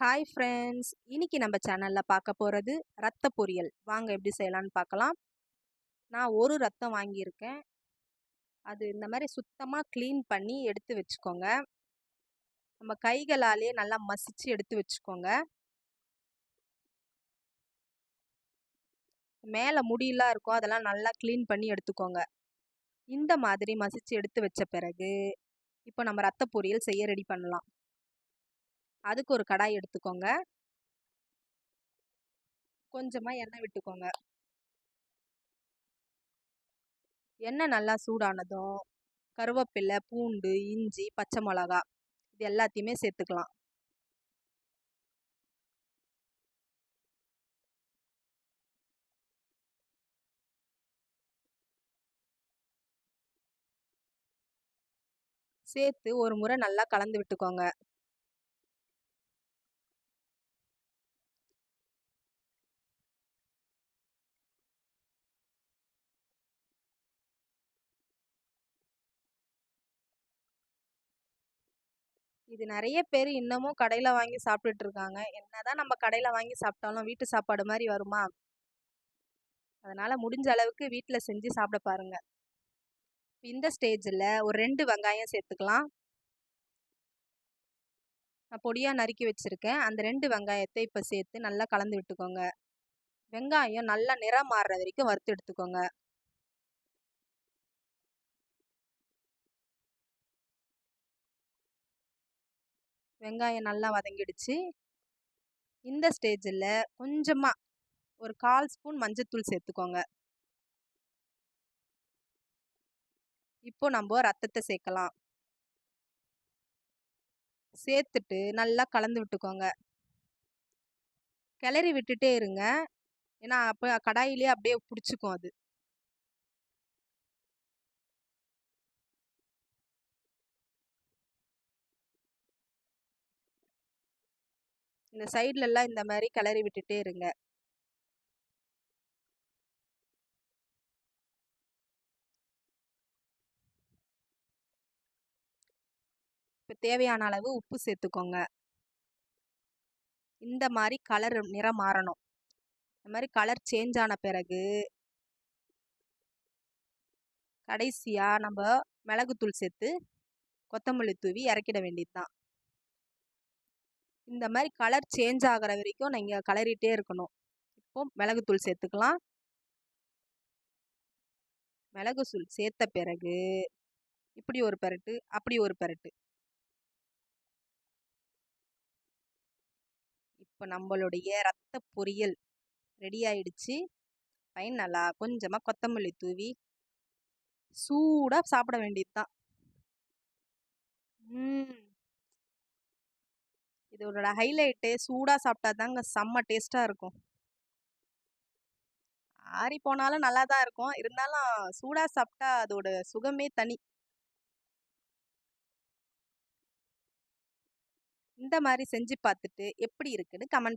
Hi friends இன்னைக்கு நம்ம சேனலில் பார்க்க போகிறது ரத்த பொரியல். வாங்க எப்படி செய்யலான்னு பார்க்கலாம். நான் ஒரு ரத்தம் வாங்கியிருக்கேன். அது இந்த மாதிரி சுத்தமாக க்ளீன் பண்ணி எடுத்து வச்சுக்கோங்க. நம்ம கைகளாலே நல்லா மசிச்சு எடுத்து வச்சுக்கோங்க. மேலே முடியெல்லாம் இருக்கும். அதெல்லாம் நல்லா க்ளீன் பண்ணி எடுத்துக்கோங்க. இந்த மாதிரி மசிச்சு எடுத்து வச்ச பிறகு இப்போ நம்ம ரத்த பொரியல் செய்ய ரெடி பண்ணலாம். அதுக்கு ஒரு கடாய் எடுத்துக்கோங்க. கொஞ்சமாக எண்ணெய் விட்டுக்கோங்க. எண்ணெய் நல்லா சூடானதும் கருவேப்பிலை பூண்டு இஞ்சி பச்சை மிளகா இது எல்லாத்தையுமே சேர்த்துக்கலாம். சேர்த்து ஒரு முறை நல்லா கலந்து விட்டுக்கோங்க. இது நிறைய பேர் இன்னமும் கடையில் வாங்கி சாப்பிட்டுட்டு இருக்காங்க என்னதான் நம்ம கடையில் வாங்கி சாப்பிட்டாலும் வீட்டு சாப்பாடு மாதிரி வருமா? அதனால முடிஞ்ச அளவுக்கு வீட்டில் செஞ்சு சாப்பிட பாருங்க. இந்த ஸ்டேஜில் ஒரு ரெண்டு வெங்காயம் சேர்த்துக்கலாம். நான் பொடியாக நறுக்கி வச்சுருக்கேன். அந்த ரெண்டு வெங்காயத்தை இப்போ சேர்த்து நல்லா கலந்து விட்டுக்கோங்க. வெங்காயம் நல்லா நிறம் மாறுற வரைக்கும் வறுத்து எடுத்துக்கோங்க. வெங்காயம் நல்லா வதங்கிடுச்சு. இந்த ஸ்டேஜில் கொஞ்சமாக ஒரு கால் ஸ்பூன் மஞ்சத்தூள் சேர்த்துக்கோங்க. இப்போ நம்ம ரத்தத்தை சேர்க்கலாம். சேர்த்துட்டு நல்லா கலந்து விட்டுக்கோங்க. கிளறி விட்டுட்டே இருங்க. ஏன்னா அப்போ கடாயிலே அப்படியே பிடிச்சிக்கும் அது. இந்த சைட்லலாம் இந்த மாதிரி கிளறி விட்டுட்டே இருங்க. இப்போ தேவையான அளவு உப்பு சேர்த்துக்கோங்க. இந்த மாதிரி கலர் நிறம் மாறணும். இந்த மாதிரி கலர் சேஞ்ச் ஆன பிறகு கடைசியாக நம்ம மிளகுத்தூள் சேர்த்து கொத்தமல்லி தூவி இறக்கிட வேண்டியது தான் இந்த மாதிரி கலர் சேஞ்ச் ஆகிற வரைக்கும் நீங்கள் கலரிட்டே இருக்கணும். இப்போ மிளகுத்தூள் சேர்த்துக்கலாம். மிளகு தூள் சேர்த்த பிறகு இப்படி ஒரு பெரட்டு அப்படி ஒரு பெரட்டு. இப்போ நம்மளுடைய ரத்த பொரியல் ரெடி ஆயிடுச்சு. ஃபைனலாக கொஞ்சமாக கொத்தமல்லி தூவி சூடாக சாப்பிட வேண்டியது தான் இதோட ஹைலைட்டு சூடாக சாப்பிட்டா தாங்க செம்ம டேஸ்ட்டாக இருக்கும். ஆறி போனாலும் நல்லா தான் இருக்கும். இருந்தாலும் சூடாக சாப்பிட்டா அதோட சுகமே தனி. இந்த மாதிரி செஞ்சு பார்த்துட்டு எப்படி இருக்குன்னு கமெண்ட்